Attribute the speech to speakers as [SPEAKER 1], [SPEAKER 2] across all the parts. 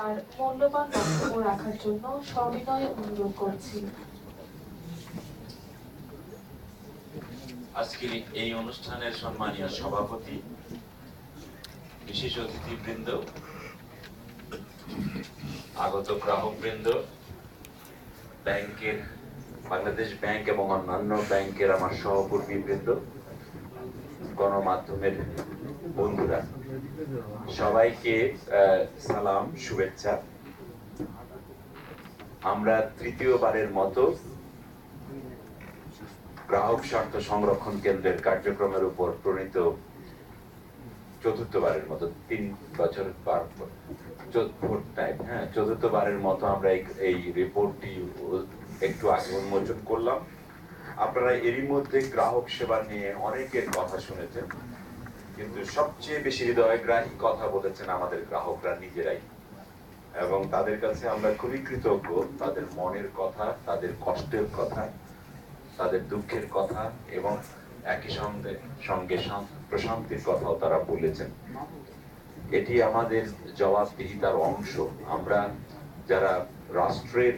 [SPEAKER 1] তার মূল্যবান বক্তব্য রাখার জন্য সবিনয়ে অনুরোধ করছি।
[SPEAKER 2] আজকের এই অনুষ্ঠানের সম্মানীয় সভাপতি, বিশেষ অতিথিবৃন্দ, আগত গ্রাহকবৃন্দ, ব্যাংকের, বাংলাদেশ ব্যাংক এবং অন্যান্য ব্যাংকের আমার সহকর্মী বৃন্দ গণমাধ্যমের বন্ধুরা, সবাইকে সালাম, শুভেচ্ছা। আমরা তৃতীয়বারের মতো গ্রাহক স্বার্থ সংরক্ষণ কেন্দ্রের কার্যক্রমের উপর প্রণীত চতুর্থবারের মতো, তিন বছর পার হ্যাঁ চতুর্থবারের মতো আমরা এই রিপোর্টটি একটু আগে উন্মোচন করলাম। আপনারা এরই মধ্যে গ্রাহক সেবা নিয়ে অনেকের কথা শুনেছেন। কিন্তু সবচেয়ে বেশি হৃদয়গ্রাহী কথা বলেছেন আমাদের গ্রাহকরা নিজেরাই। এবং তাদের কাছে আমরা খুবই কৃতজ্ঞ। তাদের মনের কথা, তাদের কষ্টের কথা, তাদের দুঃখের কথা এবং একই সঙ্গে সঙ্গে প্রশান্তির কথাও তারা বলেছেন। এটি আমাদের জবাবদিহিতার অংশ। আমরা যারা রাষ্ট্রের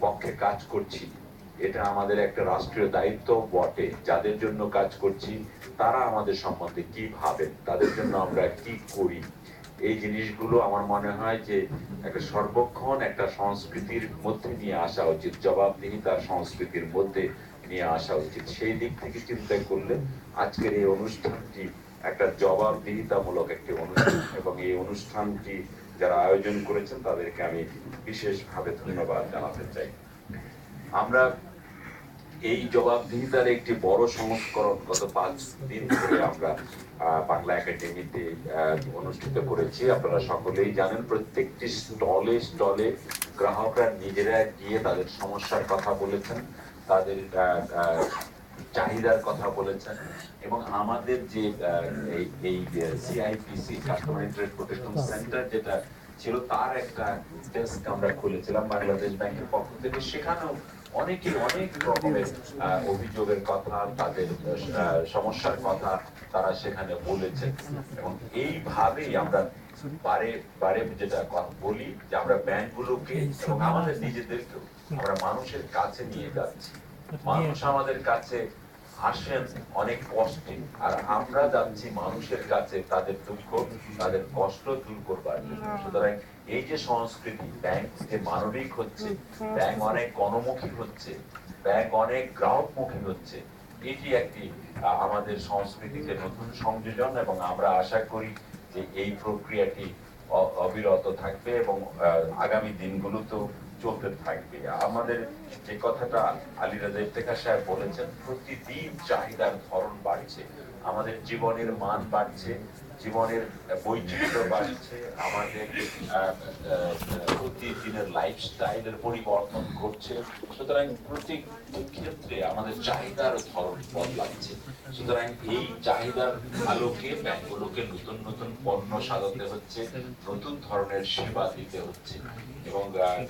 [SPEAKER 2] পক্ষে কাজ করছি এটা আমাদের একটা রাষ্ট্রীয় দায়িত্ব বটে। যাদের জন্য কাজ করছি, তারা আমাদের সম্বন্ধে কি ভাবেন? তাদের জন্য আমরা কি করি? এই জিনিসগুলো আমার মনে হয় যে একটা সর্বক্ষণ একটা সংস্কৃতির মধ্যে নিয়ে আসা উচিত জবাবদিহিতার সংস্কৃতির মধ্যে নিয়ে আসা উচিত। সেই দিক থেকে চিন্তা করলে আজকের এই অনুষ্ঠানটি একটা জবাবদিহিতামূলক একটি অনুষ্ঠান এবং এই অনুষ্ঠানটি যারা আয়োজন করেছেন, তাদেরকে আমি বিশেষভাবে ধন্যবাদ জানাতে চাই। আমরা এই জবাবদিহিতার একটি বড় সংস্করণ গত পাঁচ দিন ধরে আমরা বাংলা একাডেমিতে অনুষ্ঠিত করেছি। আপনারা সকলেই জানেন, প্রত্যেকটি স্টলে স্টলে গ্রাহকরা নিজেরা গিয়ে তাদের সমস্যার কথা বলেছেন, তাদের চাহিদার কথা বলেছেন এবং আমাদের যে এই CIPC customer interest protection centre যেটা ছিল, তার একটা ডেস্ক আমরা খুলেছিলাম বাংলাদেশ ব্যাংকের পক্ষ থেকে। সেখানেও অনেকে অনেক রকমের অভিযোগের কথা, তাদের সমস্যার কথা তারা সেখানে বলেছে এবং এইভাবেই আমরা বারে বারে যেটা কথা বলি, যে আমরা ব্যাংকগুলোকে এবং আমাদের নিজেদেরকেও, আমরা মানুষের কাছে নিয়ে যাচ্ছি। মানুষ আমাদের কাছে আসেন অনেক কষ্টে। আর আমরা যাচ্ছি মানুষের কাছে তাদের দুঃখ তাদের কষ্ট দূর করবার জন্য। সুতরাং এই যে সংস্কৃতি ব্যাংক যে মানবিক হচ্ছে ব্যাংক অনেক গণমুখী হচ্ছে ব্যাংক অনেক গ্রাহকমুখী হচ্ছে এটি একটি আমাদের সংস্কৃতিতে নতুন সংযোজন এবং আমরা আশা করি যে এই প্রক্রিয়াটি অবিরত থাকবে এবং আগামী দিনগুলোতেও চলতে থাকবে। আমাদের যে কথাটা আলী রাজা ইফতেখার সাহেব বলেছেন, প্রতিদিন চাহিদার ধরন বাড়ছে, আমাদের জীবনের মান বাড়ছে জীবনের বৈচিত্র্য বাড়ছে, আমাদের প্রতিদিনের লাইফস্টাইলের পরিবর্তন ঘটছে। সুতরাং প্রত্যেক ক্ষেত্রে আমাদের চাহিদার ধরন বদলাচ্ছে। সুতরাং এই চাহিদার আলোকে ব্যাংকগুলোকে নতুন নতুন পণ্য সাজাতে হচ্ছে, নতুন ধরনের সেবা দিতে হচ্ছে। এবং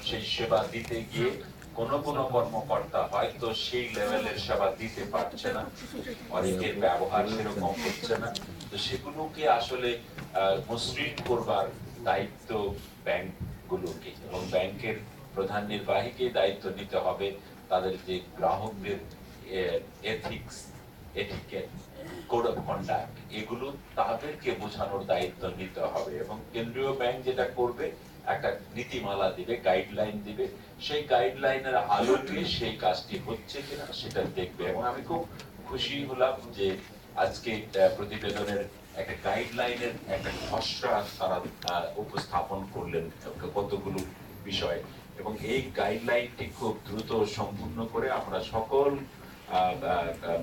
[SPEAKER 2] সেই সেবা দিতে গিয়ে কোন কোন কর্মকর্তা হয়তো সেই লেভেলের সেবা দিতে পারছে না, অনেকের ব্যবহার সেরকম হচ্ছে না। তো সেগুলোকে আসলে মসৃণ করবার দায়িত্ব ব্যাংকগুলোকে এবং ব্যাংকের প্রধান নির্বাহীকে দায়িত্ব নিতে হবে তাদের যে গ্রাহকদের ethics etiquette code of conduct এগুলো তাদেরকে বোঝানোর দায়িত্ব নিতে হবে এবং কেন্দ্রীয় ব্যাংক যেটা করবে, একটা নীতিমালা দিবে গাইডলাইন দিবে, সেই গাইডলাইনের আলোকে সেই কাজটি হচ্ছে কিনা সেটা দেখবে এবং আমি খুব খুশি হলাম যে আজকে প্রতিবেদনের একটা গাইডলাইনের একটা খসড়া তারা উপস্থাপন করলেন কতগুলো বিষয়। এবং এই গাইডলাইনটি খুব দ্রুত সম্পূর্ণ করে আমরা সকল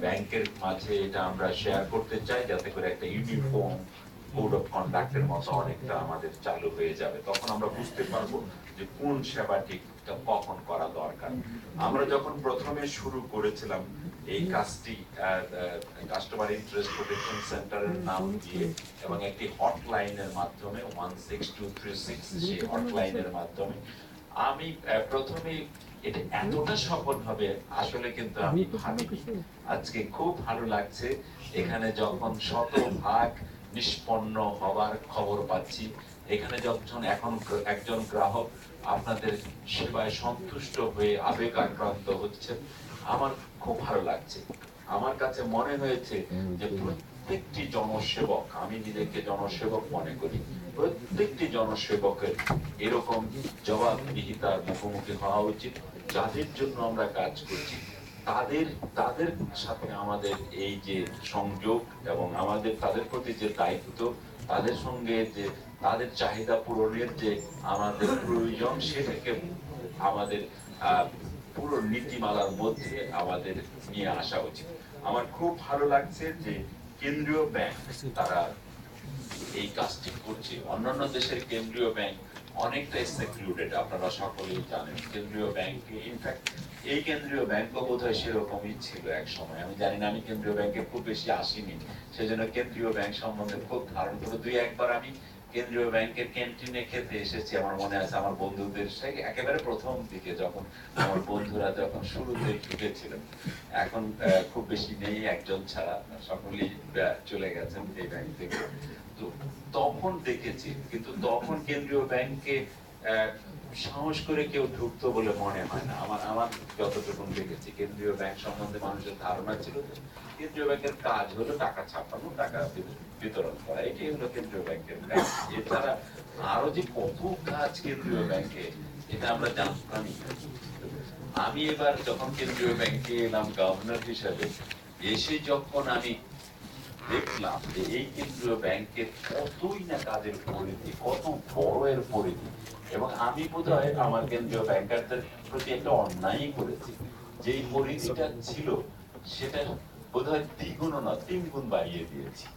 [SPEAKER 2] ব্যাংকের মাঝে এটা আমরা শেয়ার করতে চাই যাতে করে একটা ইউনিফর্ম কোড অফ কন্ডাক্টের মতো অনেকটা আমাদের চালু হয়ে যাবে। তখন আমরা বুঝতে পারব যে কোন সেবাটি কখন করা দরকার। আমরা যখন প্রথমে শুরু করেছিলাম এই কাজটি কাস্টমার ইন্টারেস্ট প্রোটেকশন সেন্টারের নাম দিয়ে এবং একটি হটলাইনের মাধ্যমে one six two three six সেই হটলাইনের মাধ্যমে আমি প্রথমে এটা এতটা সফল হবে আসলে কিন্তু আমি ভাবিনি। আজকে খুব ভালো লাগছে। এখানে যখন শতভাগ নিষ্পন্ন হবার খবর পাচ্ছি। এখানে যখন এখন একজন গ্রাহক আপনাদের সেবায় সন্তুষ্ট হয়ে আবেগ আক্রান্ত হচ্ছেন আমার খুব ভালো লাগছে। আমার কাছে মনে হয়েছে যে প্রত্যেকটি জনসেবক আমি নিজেকে জনসেবক মনে করি প্রত্যেকটি জনসেবকের এরকম জবাবদিহিতার মুখোমুখি হওয়া উচিত যাদের জন্য আমরা কাজ করছি। তাদের তাদের সাথে আমাদের এই যে সংযোগ এবং আমাদের, তাদের প্রতি যে দায়িত্ব, তাদের সঙ্গে যে তাদের চাহিদা পূরণের যে আমাদের প্রয়োজন, সেটাকে আমাদের পুরো নীতিমালার মধ্যে আমাদের নিয়ে আসা উচিত। আমার খুব ভালো লাগছে যে কেন্দ্রীয় ব্যাংক তারা এই কাজটি করছে। অন্যান্য দেশের কেন্দ্রীয় ব্যাংক অনেকটা সেক্লুডেড আপনারা সকলেই জানেন, কেন্দ্রীয় ব্যাংকে ইনফ্যাক্ট এই কেন্দ্রীয় ব্যাংকও বোধ হয় সেরকমই ছিল এক সময়। আমি জানি না, আমি কেন্দ্রীয় ব্যাংকে খুব বেশি আসিনি, সেজন্য কেন্দ্রীয় ব্যাংক সম্বন্ধে খুব ধারণা করে দুই, একবার আমি কেন্দ্রীয় ব্যাংকের ক্যান্টিনে খেতে এসেছি। আমার মনে আছে, আমার বন্ধুদের সাথে একেবারে প্রথম দিকে যখন আমার বন্ধুরা যখন শুরুতে ঢুকেছিলেন, এখন খুব বেশি নেই, একজন ছাড়া। সকলেই চলে গেছেন এই ব্যাংক থেকে। তো তখন দেখেছি, কিন্তু তখন কেন্দ্রীয় ব্যাংকে সাহস করে কেউ ঢুকতো বলে মনে হয় না। আমার আমার যতটুকু দেখেছি, কেন্দ্রীয় ব্যাংক সম্বন্ধে মানুষের ধারণা ছিল কেন্দ্রীয় ব্যাংকের কাজ হলো টাকা ছাপানো, টাকা বিতরণ করা। এটাই হলো কেন্দ্রীয় ব্যাংকের কাজ। এছাড়া আরও যে কত কাজ কেন্দ্রীয় ব্যাংকে, এটা আমরা জানতামই আমি এবার যখন কেন্দ্রীয় ব্যাংকে এলাম গভর্নর হিসাবে, এসে যখন আমি দেখলাম যে এই কেন্দ্রীয় ব্যাংকের কতই না কাজের পরিধি, কত বড় এর পরিধি। এবং আমি বোধহয় আমার কেন্দ্রীয় ব্যাংকারদের প্রতি একটা অন্যায় করেছি। পরিধিটা ছিল, সেটা বোধহয় দ্বিগুণ না তিন গুণ বাড়িয়ে দিয়েছি।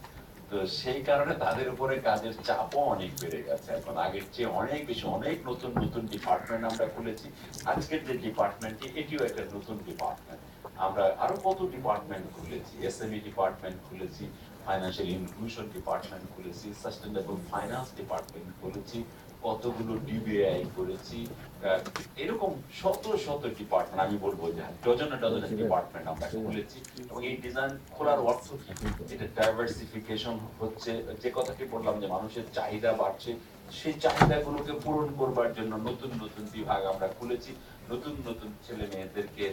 [SPEAKER 2] তো সেই কারণে তাদের উপরে কাজের চাপও অনেক বেড়ে গেছে। এখন আগের চেয়ে অনেক বেশি, অনেক নতুন নতুন ডিপার্টমেন্ট আমরা খুলেছি। আজকের যে ডিপার্টমেন্টটি এটিও একটা নতুন ডিপার্টমেন্ট আমরা আরও কত ডিপার্টমেন্ট খুলেছি এসএমই ডিপার্টমেন্ট খুলেছি ফাইন্যান্সিয়াল ইনক্লুশন ডিপার্টমেন্ট খুলেছি সাস্টেনেবল ফাইন্যান্স ডিপার্টমেন্ট খুলেছি কতগুলো ডিবিআই করেছি এরকম শত শত ডিপার্টমেন্ট আমি বলব যে ডজনে ডজনে ডিপার্টমেন্ট আমরা খুলেছি এবং এই ডিজাইন খোলার অর্থ কি? এটা ডাইভার্সিফিকেশন হচ্ছে যে কথাটি বললাম যে মানুষের চাহিদা বাড়ছে সেই চাহিদাগুলোকে পূরণ করবার জন্য নতুন নতুন বিভাগ আমরা খুলেছি নতুন নতুন ছেলে মেয়েদেরকে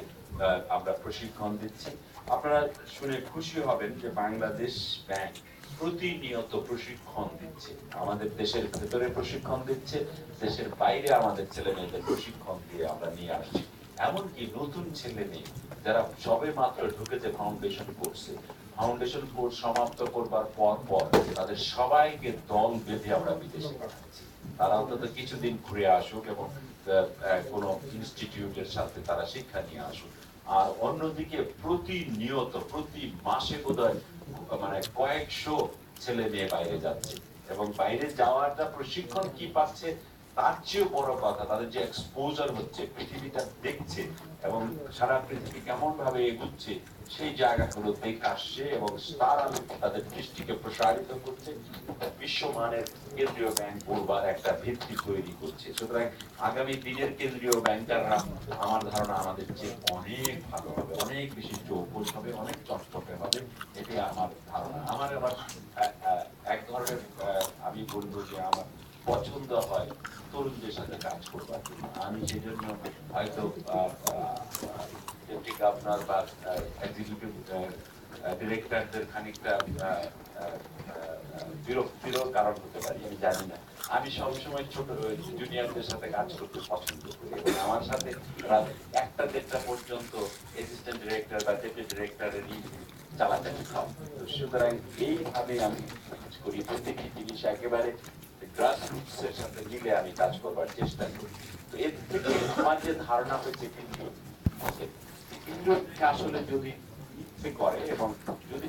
[SPEAKER 2] আমরা প্রশিক্ষণ দিচ্ছি। আপনারা শুনে খুশি হবেন যে বাংলাদেশ ব্যাংক প্রতিনিয়ত প্রশিক্ষণ দিচ্ছে। আমাদের দেশের ভেতরে প্রশিক্ষণ দিচ্ছে, দেশের বাইরে আমাদের ছেলে মেয়েদের প্রশিক্ষণ দিয়ে আমরা নিয়ে আসছি। এমনকি নতুন ছেলে মেয়ে যারা সবে মাত্র ঢুকেছে ফাউন্ডেশন কোর্সে ফাউন্ডেশন কোর্স সমাপ্ত করবার পর পর তাদের সবাইকে দল বেঁধে আমরা বিদেশে পাঠাচ্ছি। তারা অন্তত কিছুদিন ঘুরে আসুক এবং কোনো ইনস্টিটিউটের সাথে তারা শিক্ষা নিয়ে আসুক। আর অন্যদিকে প্রতিনিয়ত, প্রতি মাসে বোধহয় মানে কয়েকশো ছেলে মেয়ে বাইরে যাচ্ছে। এবং বাইরে যাওয়াটা প্রশিক্ষণ কি পাচ্ছে, তার চেয়েও বড় কথা, তাদের যে এক্সপোজার হচ্ছে, পৃথিবীটা দেখছে এবং সারা পৃথিবী কেমন ভাবে এগুচ্ছে, সেই জায়গাগুলো দেখে আসছে এবং তারা তাদের দৃষ্টিকে প্রসারিত করছে। বিশ্বমানের কেন্দ্রীয় ব্যাংক করবার একটা ভিত্তি তৈরি করছে। সুতরাং আগামী দিনের কেন্দ্রীয় ব্যাংকাররা আমার ধারণা আমাদের চেয়ে অনেক ভালো হবে, অনেক বেশি চৌকস হবে, অনেক চটপটে হবে, এটাই আমার ধারণা। আমার আবার এক ধরনের আমি বলব যে আমার পছন্দ হয় তরুণদের সাথে কাজ করবার জন্য। আমি সেজন্য হয়তো ডেপুটি গভর্নর বা এক্সিকিউটিভ ডিরেক্টরদের খানিকটা কারণ হতে পারি, আমি জানি না। আমি সবসময় ছোট জুনিয়রদের সাথে কাজ করতে পছন্দ করি আমার সাথে একটা, দেড়টা পর্যন্ত অ্যাসিস্ট্যান্ট ডিরেক্টর বা ডেপুটি ডিরেক্টরেরই চালাচালি খাও সুতরাং এইভাবে আমি কাজ করি। প্রত্যেকটি জিনিস একেবারে গ্রাসরুটস এর সাথে মিলে আমি কাজ করবার চেষ্টা করি। তো এর থেকে আমার যে ধারণা হয়েছে, কিন্তু কিন্তু আসলে যদি ইচ্ছে করে এবং যদি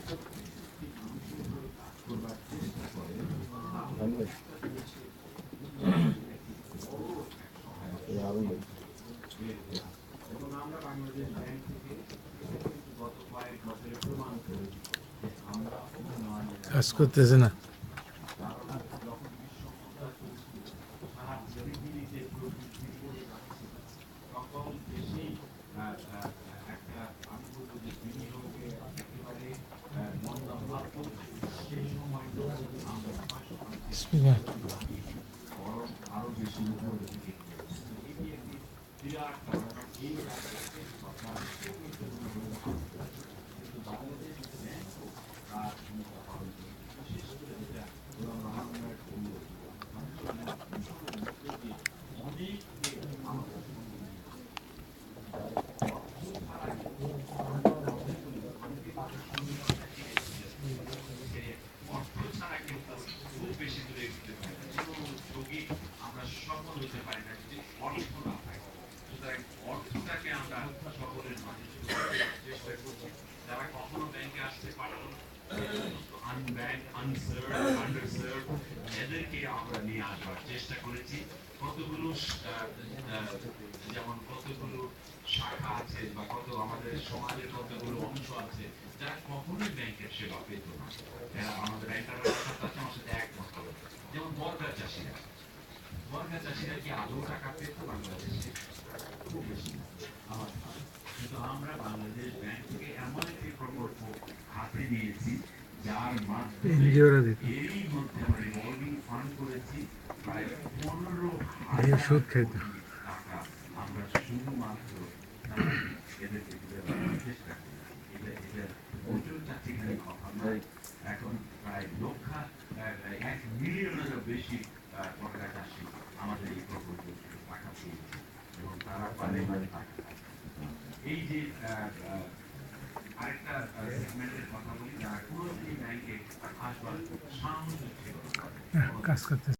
[SPEAKER 3] আমরা বাংলাদেশ ব্যাংক থেকে গত কয়েক বছরে প্রমাণ করেছি আমরা উন্নয়নের
[SPEAKER 4] কাজ করতেছে না
[SPEAKER 2] Bismillah. চেষ্টা করেছি কতগুলো যেমন কতগুলো শাখা আছে বা কত আমাদের সমাজের কতগুলো অংশ আছে যারা কখনোই ব্যাংকের সেবা পেত না আমাদের ব্যাংকার আমার সাথে একমত হবে যেমন বর্গা চাষিরা আমরা বাংলাদেশ ব্যাংক এমন একটি প্রকল্প হাতে নিয়েছি যার মাধ্যমে এরই মধ্যে আমরা করেছি প্রায় পনেরো
[SPEAKER 5] দিয়ে সুদ।
[SPEAKER 2] টাকা আমরা শুধুমাত্র তারা এদেরকে চেষ্টা করি এটা এটা প্রচুর চাকরিখানি কথা নয় এখন প্রায় লক্ষা আহ, এক মিলিয়নেরও বেশি আহ, পটকা চাষি আমাদের এই প্রকল্পে টাকা পেয়েছে এবং তারা পারে টাকা এই যে আহ, আহ, আরেকটা সেগমেন্টের কথা বলি যারা